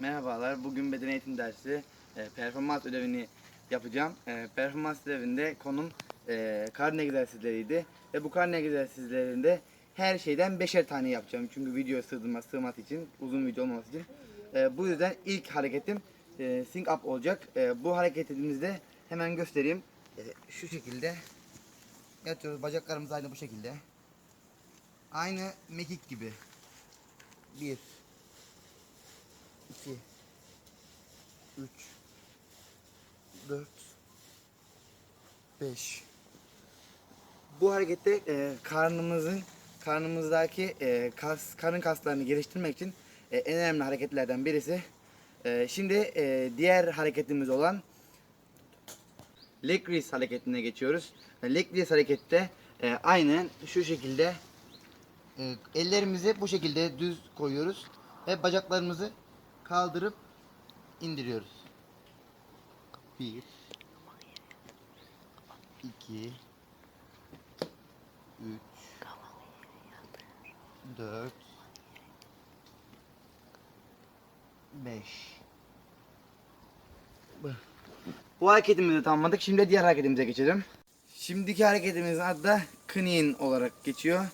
Merhabalar. Bugün beden eğitim dersi e, performans ödevini yapacağım. E, performans ödevinde konum e, karne egzersizleriydi. Ve bu karne egzersizlerinde her şeyden beşer tane yapacağım. Çünkü video sığdırma, sığması için, uzun video olmaması için. E, bu yüzden ilk hareketim e, sync up olacak. E, bu hareketimizde hemen göstereyim. E, şu şekilde yatıyoruz. Bacaklarımız aynı bu şekilde. Aynı mekik gibi. Bir, 2 3 4 5 Bu harekette e, karnımızın karnımızdaki e, kas karın kaslarını geliştirmek için e, en önemli hareketlerden birisi. E, şimdi e, diğer hareketimiz olan leg raise hareketine geçiyoruz. E, Leg raise harekette e, aynen şu şekilde e, ellerimizi bu şekilde düz koyuyoruz ve bacaklarımızı kaldırıp indiriyoruz. 1 2 3 4 5 Bu hareketimizi tamamladık. Şimdi diğer hareketimize geçelim. Şimdiki hareketimizin adı da clean olarak geçiyor.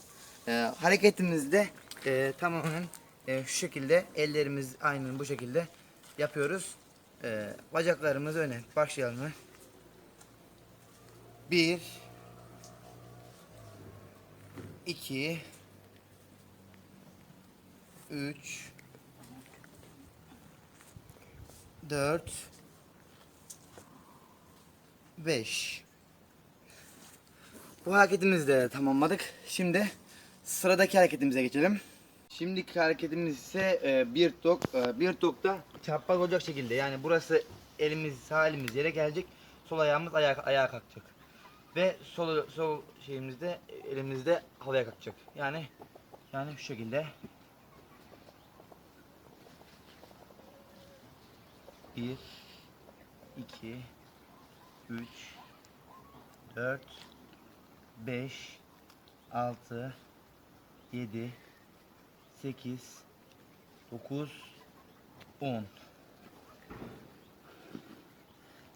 Ee, hareketimizde e, tamamen e, şu şekilde ellerimiz aynen bu şekilde yapıyoruz. Ee, bacaklarımız öne. Başlayalım mı? Bir, iki, üç, dört, beş. Bu hareketimizi de tamamladık. Şimdi sıradaki hareketimize geçelim. Şimdiki hareketimiz ise e, bir tok. E, bir tokta çapraz olacak şekilde. Yani burası elimiz sağ elimiz yere gelecek. Sol ayağımız ayağa, ayağa kalkacak. Ve sol sol şeyimizde elimizde havaya kalkacak. Yani yani şu şekilde. Bir, iki, üç, dört, 5 6 7 8 9 10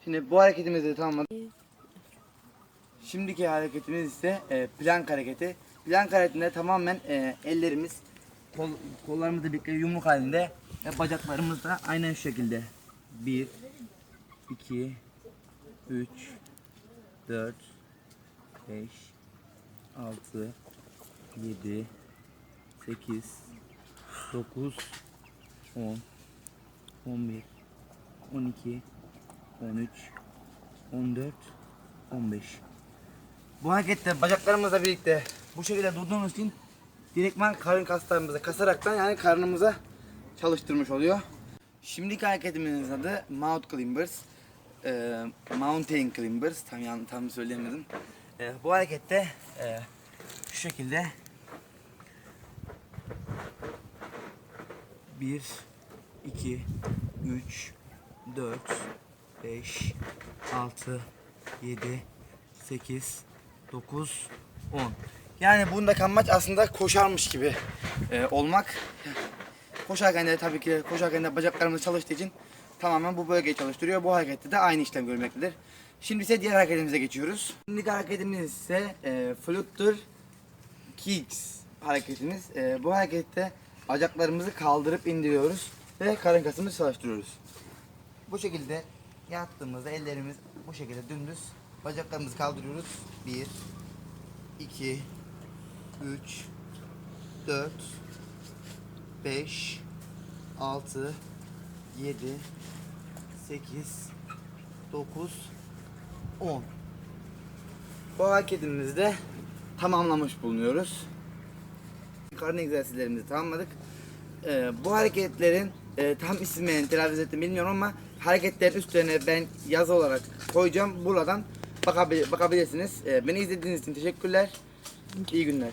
Şimdi bu hareketimizi de tamamladık. Şimdiki hareketimiz ise e, plank hareketi. Plank hareketinde tamamen e, ellerimiz kol, kollarımızla birlikte yumruk halinde ve bacaklarımız da aynen şu şekilde. 1 2 3 4 5 6 7 8 9 10 11 12 13 14 15 Bu harekette bacaklarımızla birlikte bu şekilde durduğumuz için direktman karın kaslarımızı kasaraktan yani karnımıza çalıştırmış oluyor. Şimdiki hareketimizin adı Mount Climbers. Ee, mountain Climbers tam yan, tam söyleyemedim. Ee, bu harekette e, şu şekilde bir, iki, üç, dört, beş, altı, yedi, sekiz, dokuz, on. Yani bundaki amaç aslında koşarmış gibi e, olmak. Koşarken de tabii ki koşarken de bacaklarımız çalıştığı için tamamen bu bölgeyi çalıştırıyor. Bu harekette de aynı işlem görmektedir. Şimdi ise diğer hareketimize geçiyoruz. Şimdiki hareketimiz ise e, Flutter Kicks hareketimiz. E, bu harekette bacaklarımızı kaldırıp indiriyoruz ve karın kasımızı çalıştırıyoruz. Bu şekilde yattığımızda ellerimiz bu şekilde dümdüz bacaklarımızı kaldırıyoruz. 1 2 3 4 5 6 7 8 9 10 Bu hareketimizde tamamlamış bulunuyoruz. Karın egzersizlerimizi tamamladık. Ee, bu hareketlerin e, tam isimlerini telaffuz ettim bilmiyorum ama hareketlerin üstlerine ben yazı olarak koyacağım. Buradan bakabil- bakabilirsiniz. Ee, beni izlediğiniz için teşekkürler. İyi günler.